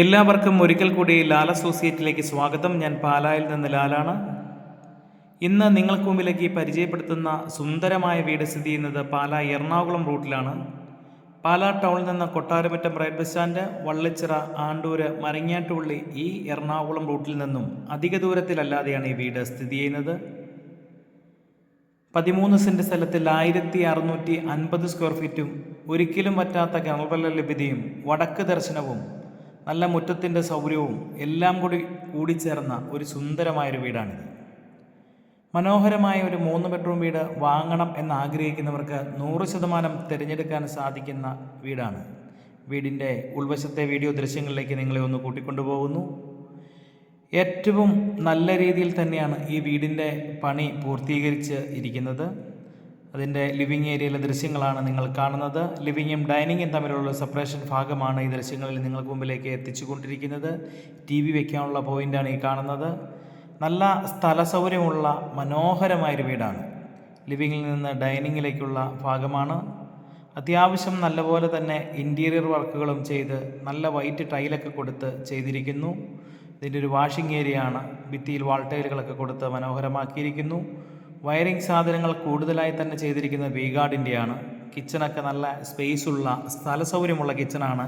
എല്ലാവർക്കും ഒരിക്കൽ കൂടി ലാൽ അസോസിയേറ്റിലേക്ക് സ്വാഗതം. ഞാൻ പാലായിൽ നിന്ന് ലാലാണ്. ഇന്ന് നിങ്ങൾക്ക് മുമ്പിലേക്ക് പരിചയപ്പെടുത്തുന്ന സുന്ദരമായ വീട് സ്ഥിതി ചെയ്യുന്നത് പാല എറണാകുളം റൂട്ടിലാണ്. പാല ടൗണിൽ നിന്ന് കൊട്ടാരമറ്റം റെയിൽവേ സ്റ്റാൻഡ് വള്ളിച്ചിറ ആണ്ടൂര് മരങ്ങാട്ടുപള്ളി ഈ എറണാകുളം റൂട്ടിൽ നിന്നും അധിക ദൂരത്തിലല്ലാതെയാണ് ഈ വീട് സ്ഥിതി ചെയ്യുന്നത്. പതിമൂന്ന് സെന്റ് സ്ഥലത്തിൽ ആയിരത്തി അറുന്നൂറ്റി അൻപത് സ്ക്വയർ ഫീറ്റും ഒരിക്കലും പറ്റാത്ത കിണർവെള്ള ലഭ്യതയും വടക്ക് ദർശനവും നല്ല മുറ്റത്തിന്റെ സൗകര്യവും എല്ലാം കൂടി കൂടിച്ചേർന്ന ഒരു സുന്ദരമായൊരു വീടാണിത്. മനോഹരമായ ഒരു മൂന്ന് ബെഡ്റൂം വീട് വാങ്ങണം എന്ന് ആഗ്രഹിക്കുന്നവർക്ക് നൂറ് ശതമാനം തിരഞ്ഞെടുക്കാൻ സാധിക്കുന്ന വീടാണ്. വീടിന്റെ ഉൾവശത്തെ വീഡിയോ ദൃശ്യങ്ങളിലേക്ക് നിങ്ങളെ ഒന്ന് കൂട്ടിക്കൊണ്ടുപോകുന്നു. ഏറ്റവും നല്ല രീതിയിൽ തന്നെയാണ് ഈ വീടിന്റെ പണി പൂർത്തീകരിച്ച് ഇരിക്കുന്നത്. അതിന്റെ ലിവിങ് ഏരിയയിലെ ദൃശ്യങ്ങളാണ് നിങ്ങൾ കാണുന്നത്. ലിവിങ്ങും ഡൈനിങ്ങും തമ്മിലുള്ള സെപ്പറേഷൻ ഭാഗമാണ് ഈ ദൃശ്യങ്ങളിൽ നിങ്ങൾക്ക് മുമ്പിലേക്ക് എത്തിച്ചുകൊണ്ടിരിക്കുന്നത്. ടി വി വയ്ക്കാനുള്ള പോയിന്റാണ് ഈ കാണുന്നത്. നല്ല സ്ഥല സൗകര്യമുള്ള മനോഹരമായൊരു വീടാണ്. ലിവിങ്ങിൽ നിന്ന് ഡൈനിങ്ങിലേക്കുള്ള ഭാഗമാണ്. അത്യാവശ്യം നല്ലപോലെ തന്നെ ഇന്റീരിയർ വർക്കുകളും ചെയ്ത് നല്ല വൈറ്റ് ടൈലൊക്കെ കൊടുത്ത് ചെയ്തിരിക്കുന്നു. ഇതിന്റെ ഒരു വാഷിംഗ് ഏരിയ ആണ്. ഭിത്തിയിൽ വാൾ ടൈലുകളൊക്കെ കൊടുത്ത് മനോഹരമാക്കിയിരിക്കുന്നു. വയറിംഗ് സാധനങ്ങൾ കൂടുതലായി തന്നെ ചെയ്തിരിക്കുന്നത് വീഗാർഡിന്റെയാണ് കിച്ചണൊക്കെ നല്ല സ്പേസുള്ള സ്ഥല സൗകര്യമുള്ള കിച്ചണാണ്.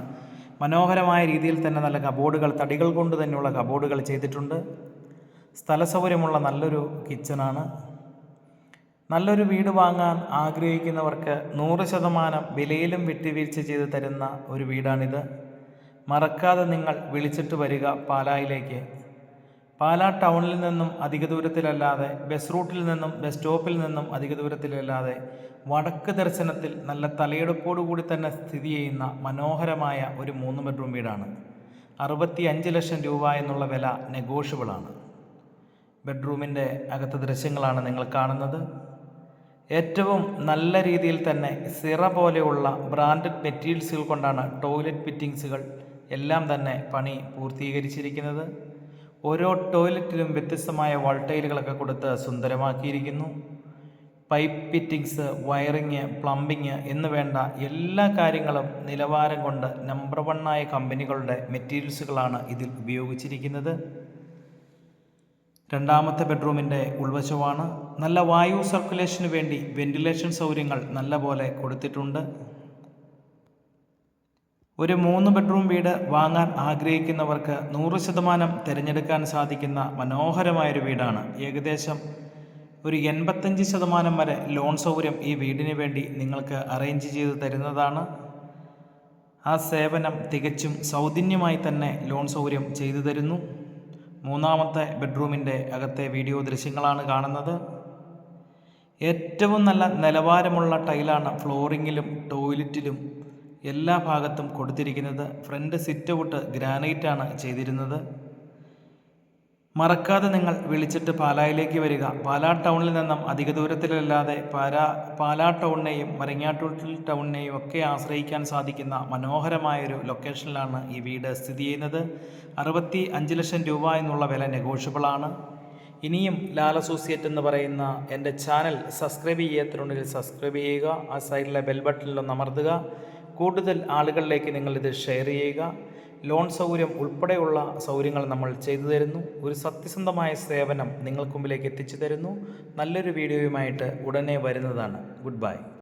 മനോഹരമായ രീതിയിൽ തന്നെ നല്ല കബോർഡുകൾ തടികൾ കൊണ്ട് തന്നെയുള്ള കബോർഡുകൾ ചെയ്തിട്ടുണ്ട്. സ്ഥല സൗകര്യമുള്ള നല്ലൊരു കിച്ചണാണ്. നല്ലൊരു വീട് വാങ്ങാൻ ആഗ്രഹിക്കുന്നവർക്ക് നൂറ് ശതമാനം വിലയിലും വിട്ടുവീഴ്ച ചെയ്ത് തരുന്ന ഒരു വീടാണിത്. മറക്കാതെ നിങ്ങൾ വിളിച്ചിട്ട് വരിക പാലായിലേക്ക്. പാലാ ടൗണിൽ നിന്നും അധിക ദൂരത്തിലല്ലാതെ ബസ് റൂട്ടിൽ നിന്നും ബസ് സ്റ്റോപ്പിൽ നിന്നും അധിക ദൂരത്തിലല്ലാതെ വടക്ക് ദർശനത്തിൽ നല്ല തലയെടുപ്പോടു കൂടി തന്നെ സ്ഥിതി ചെയ്യുന്ന മനോഹരമായ ഒരു മൂന്ന് ബെഡ്റൂം വീടാണ്. അറുപത്തി അഞ്ച് ലക്ഷം രൂപ എന്നുള്ള വില നെഗോഷ്യബിളാണ് ബെഡ്റൂമിന്റെ അകത്തെ ദൃശ്യങ്ങളാണ് നിങ്ങൾ കാണുന്നത്. ഏറ്റവും നല്ല രീതിയിൽ തന്നെ സിറ പോലെയുള്ള ബ്രാൻഡഡ് മെറ്റീരിയൽസുകൾ കൊണ്ടാണ് ടോയ്ലറ്റ് ഫിറ്റിങ്സുകൾ എല്ലാം തന്നെ പണി പൂർത്തീകരിച്ചിരിക്കുന്നത്. ഓരോ ടോയ്ലറ്റിലും വ്യത്യസ്തമായ വൾട്ടൈലുകളൊക്കെ കൊടുത്ത് സുന്ദരമാക്കിയിരിക്കുന്നു. പൈപ്പ് ഫിറ്റിങ്സ് വയറിങ് പ്ലംബിങ് എന്ന് വേണ്ട എല്ലാ കാര്യങ്ങളും നിലവാരം കൊണ്ട് നമ്പർ വണ്ണായ കമ്പനികളുടെ മെറ്റീരിയൽസുകളാണ് ഇതിൽ ഉപയോഗിച്ചിരിക്കുന്നത്. രണ്ടാമത്തെ ബെഡ്റൂമിന്റെ ഉൾവശമാണ്. നല്ല വായു സർക്കുലേഷന് വേണ്ടി വെന്റിലേഷൻ സൗകര്യങ്ങൾ നല്ല പോലെ കൊടുത്തിട്ടുണ്ട്. ഒരു മൂന്ന് ബെഡ്റൂം വീട് വാങ്ങാൻ ആഗ്രഹിക്കുന്നവർക്ക് നൂറ് ശതമാനം തിരഞ്ഞെടുക്കാൻ സാധിക്കുന്ന മനോഹരമായൊരു വീടാണ്. ഏകദേശം ഒരു എൺപത്തഞ്ച് ശതമാനം വരെ ലോൺ സൗകര്യം ഈ വീടിന് വേണ്ടി നിങ്ങൾക്ക് അറേഞ്ച് ചെയ്ത് തരുന്നതാണ്. ആ സേവനം തികച്ചും സൗജന്യമായി തന്നെ ലോൺ സൗകര്യം ചെയ്തു തരുന്നു. മൂന്നാമത്തെ ബെഡ്റൂമിന്റെ അകത്തെ വീഡിയോ ദൃശ്യങ്ങളാണ് കാണുന്നത്. ഏറ്റവും നല്ല നിലവാരമുള്ള ടൈലാണ് ഫ്ലോറിങ്ങിലും ടോയ്ലറ്റിലും എല്ലാ ഭാഗത്തും കൊടുത്തിരിക്കുന്നത് ഫ്രണ്ട് സിറ്റ് ഔട്ട് ഗ്രാനൈറ്റാണ് ചെയ്തിരുന്നത്. മറക്കാതെ നിങ്ങൾ വിളിച്ചിട്ട് പാലായിലേക്ക് വരിക. പാലാ ടൗണിൽ നിന്നും അധിക ദൂരത്തിലല്ലാതെ പാലാ പാലാ ടൗണിനെയും മരങ്ങാട്ടൂട്ടിൽ ടൗണിനെയും ഒക്കെ ആശ്രയിക്കാൻ സാധിക്കുന്ന മനോഹരമായൊരു ലൊക്കേഷനിലാണ് ഈ വീട് സ്ഥിതി ചെയ്യുന്നത്. അറുപത്തി അഞ്ച് ലക്ഷം രൂപ എന്നുള്ള വില നെഗോഷ്യബിളാണ് ഇനിയും ലാൽ അസോസിയേറ്റ് എന്ന് പറയുന്ന എന്റെ ചാനൽ സബ്സ്ക്രൈബ് ചെയ്യാത്തതുണ്ടെങ്കിൽ സബ്സ്ക്രൈബ് ചെയ്യുക. ആ സൈഡിലെ ബെൽ ബട്ടണിലൊന്ന് അമർത്തുക. കൂടുതൽ ആളുകളിലേക്ക് നിങ്ങളിത് ഷെയർ ചെയ്യുക. ലോൺ സൗകര്യം ഉൾപ്പെടെയുള്ള സൗകര്യങ്ങൾ നമ്മൾ ചെയ്തു തരുന്നു. ഒരു സത്യസന്ധമായ സേവനം നിങ്ങൾക്ക് മുമ്പിലേക്ക് എത്തിച്ചു തരുന്നു. നല്ലൊരു വീഡിയോയുമായിട്ട് ഉടനെ വരുന്നതാണ്. Good bye